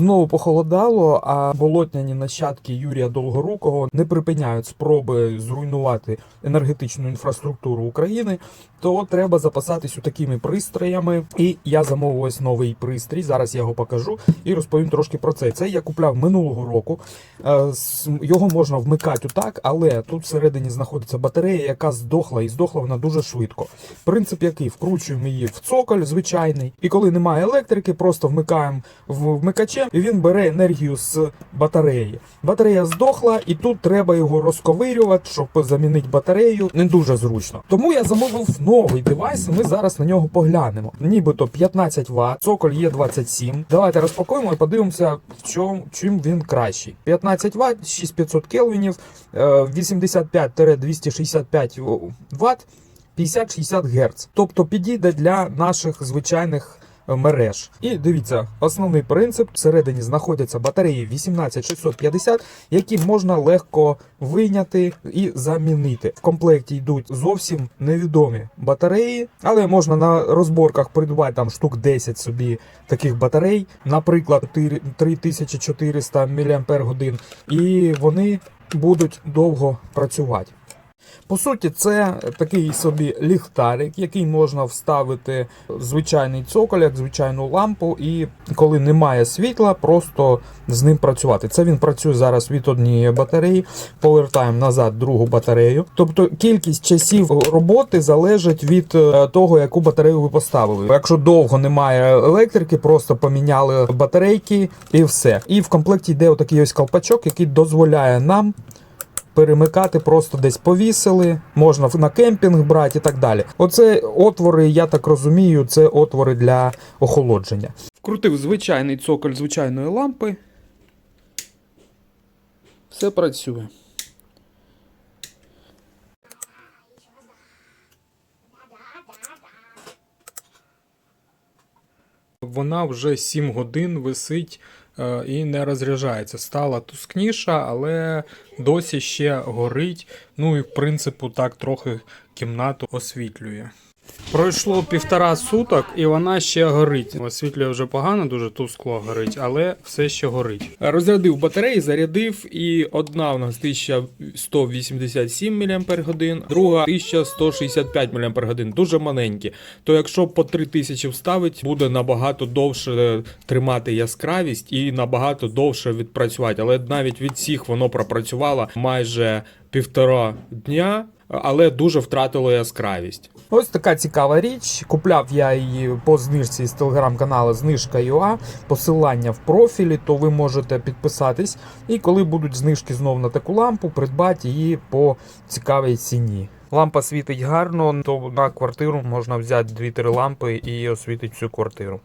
Знову похолодало, а болотняні нащадки Юрія Долгорукого не припиняють спроби зруйнувати енергетичну інфраструктуру України. То треба запасатись у такими пристроями. І я замовив ось новий пристрій. Зараз я його покажу і розповім трошки про це. Це я купляв минулого року. Е, Його можна вмикати отак, але тут всередині знаходиться батарея, яка здохла, і здохла вона дуже швидко. Принцип який вкручуємо її в цоколь звичайний, і коли немає електрики, просто вмикаємо вмикачем, і він бере енергію з батареї. Батарея здохла, і тут треба його розковирювати, щоб замінити батарею. Не дуже зручно. Тому я замовив новий девайс. Ми зараз на нього поглянемо. Нібито 15 Вт, цоколь є 27. Давайте розпакуємо і подивимося, в чому чим він кращий. 15 Вт, 6500 келвінів, е, 85-265 Вт. 50-60 Гц. Тобто підійде для наших звичайних мереж. І дивіться, основний принцип всередині знаходяться батареї 18650, які можна легко вийняти і замінити. В комплекті йдуть зовсім невідомі батареї, але можна на розборках придбати там штук 10 собі таких батарей, наприклад, 4- 3400 мАч, і вони будуть довго працювати. По суті, це такий собі ліхтарик, який можна вставити в звичайний цоколь, як звичайну лампу, і коли немає світла, просто з ним працювати. Це він працює зараз від однієї батареї, повертаємо назад другу батарею. Тобто кількість часів роботи залежить від е, того, яку батарею ви поставили. Якщо довго немає електрики, просто поміняли батарейки і все. І в комплекті йде отакий ось колпачок, який дозволяє нам перемикати, просто десь повісили, можна на кемпінг брати і так далі. Оце отвори, я так розумію, це отвори для охолодження. Вкрутив звичайний цоколь звичайної лампи. Все працює. Вона вже 7 годин висить і не розряджається. Стала тускніша, але досі ще горить. Ну і в принципі так трохи кімнату освітлює. Пройшло півтора суток, і вона ще горить. Освітлює вже погано, дуже тускло горить, але все ще горить. Розрядив батареї, зарядив, і одна у нас 1187 мАч, друга 1165 мАч, дуже маленькі. То якщо по 3000 вставить, буде набагато довше тримати яскравість і набагато довше відпрацювати. Але навіть від всіх воно пропрацювало майже півтора дня. Але дуже втратило яскравість. Ось така цікава річ. Купляв я її по знижці з телеграм-каналу Знижка.ua. Посилання в профілі, то ви можете підписатись. І коли будуть знижки знов на таку лампу, придбати її по цікавій ціні. Лампа світить гарно, то на квартиру можна взяти 2-3 лампи і освітить всю квартиру.